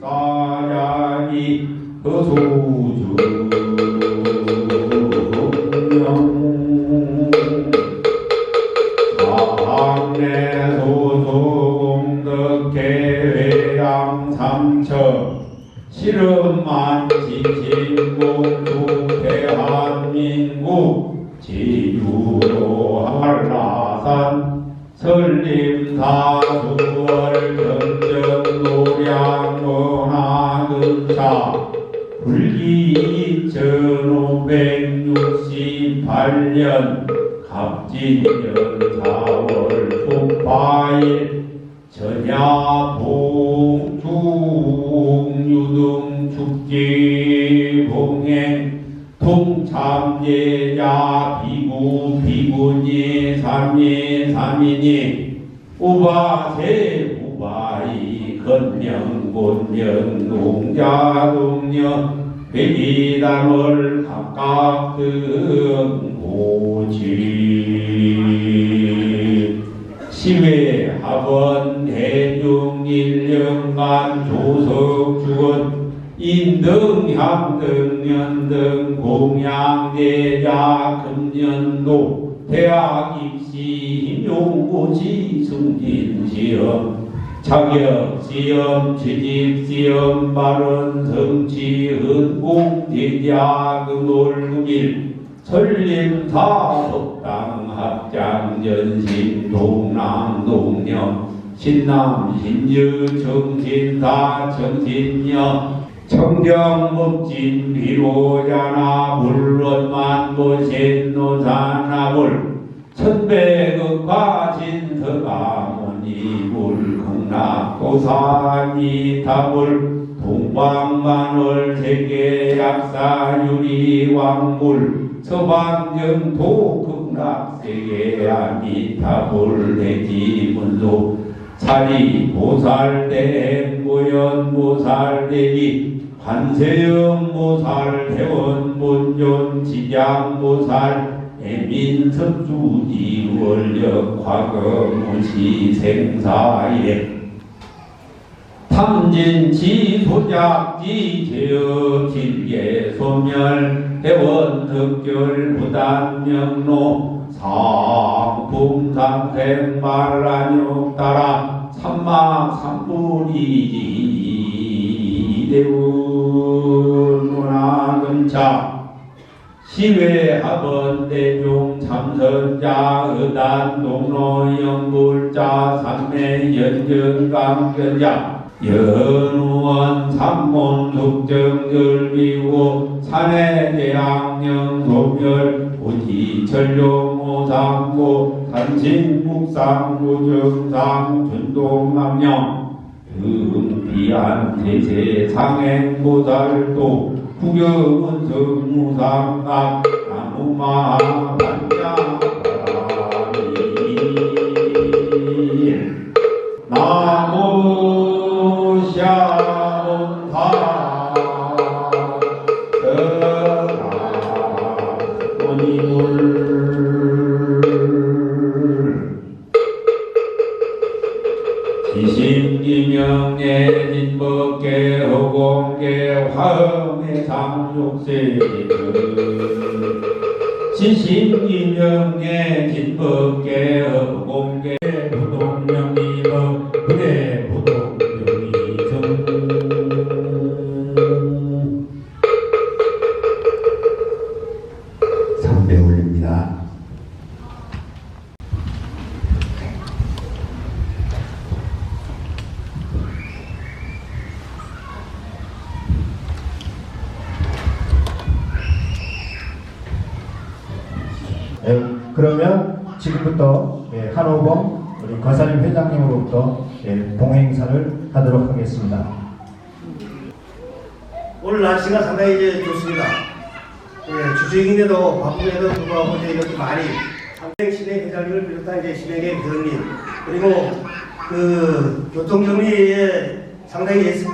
사야기 허소주 장내 갑진년 4월 초파일 전야봉 중유등 축제 봉행. 통참제자 비구 비구니 삼리 삼이니. 우바세 우바이 건명 본명 농자 동령 백이단월 각각 등고지 시외 합원 대중 일년간 조석 주건 인등 향등 연등 공양대자 금년도 대학 입시 임용고시 승진 시험 자격 시험 취직 시험 발언 성취 헌공 제자 금월금일 설림사 법당 합장 연신 동남 동녀 신남 신유 정신사 정신녀 청정법진 비로자나 물론만 보신노산나물 천백억과 진서가모니 물 극락도사니 타물 동방만월 세계 약사유리 왕물 서방정도 극 락세계 아미타불 대지 문도 사리 보살대 모연 보살대리 관세음 보살 대원 본존 지장 보살 애민 섭주지 원력 과거 무시 생사예 탐진치 소작지 제어 질계 소멸 해원 득결 부단명로 말란육 따라 삼막 삼불이지 대운 문화근차 시외 합원 대중 참선자 의단 동로 영불자 삼매 연전강견자 연우원 삼몬 숙정절 비고 산해 대학령 소멸 오지철용 오상고 단신국상 무정상 준동남령. 등비한 대세 상행보살도 구경은 성무상각 나무마 반 상욕세 지심기명예 진법계 허공계 부동명이법 그대 부동 날씨가 상당히 이제 좋습니다. 예, 주중인데도 바쁘게도 불구하고 이제 이렇게 많이 삼행 시내 회장님을 비롯한 이제 시내의 대원님 그리고 그 교통 정리에 상당히 애쓰,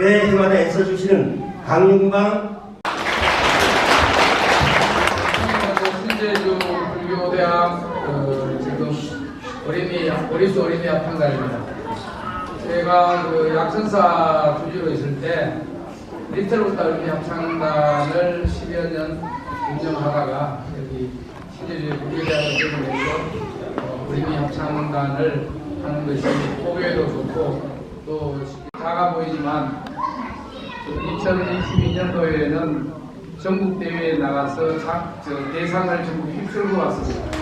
매 해마다 애써 주시는 강윤방 신제주 불교대학 그 어린이 어리수 어린이 합창단입니다. 제가 그 약천사 주지로 있을 때 리틀부터 의미 합창단을 10여 년 운영하다가 여기 신재주의 국제대학을 때문에서 어, 의미 합창단을 하는 것이 보기에도 좋고 또 작아 보이지만 2022년도에는 전국 대회에 나가서 작, 저 대상을 전부 휩쓸고 왔습니다.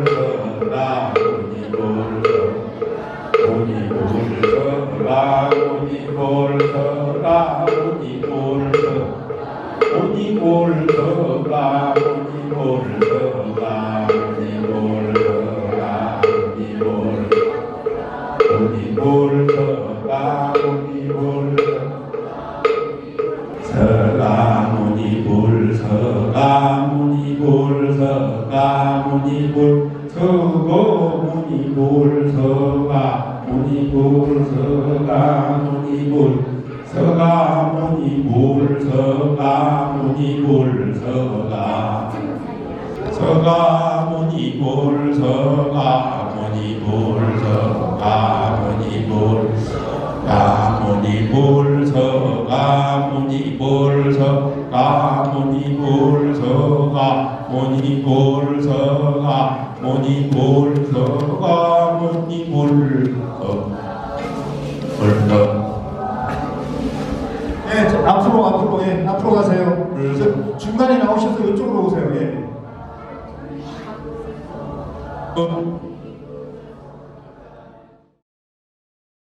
Nah, 이불 서가. 서가 문 이불 서가. 문 이불 서가. 문 이불 서가. 문 이불 서가. 문 이불 서가 문 이불 서가. 문 이불 서가. 문 이불 서가. 문 이불 서가. 네, 앞으로 앞으로 예 앞으로 가세요. 네, 이제 중간에 나오셔서 이쪽으로 오세요. 예.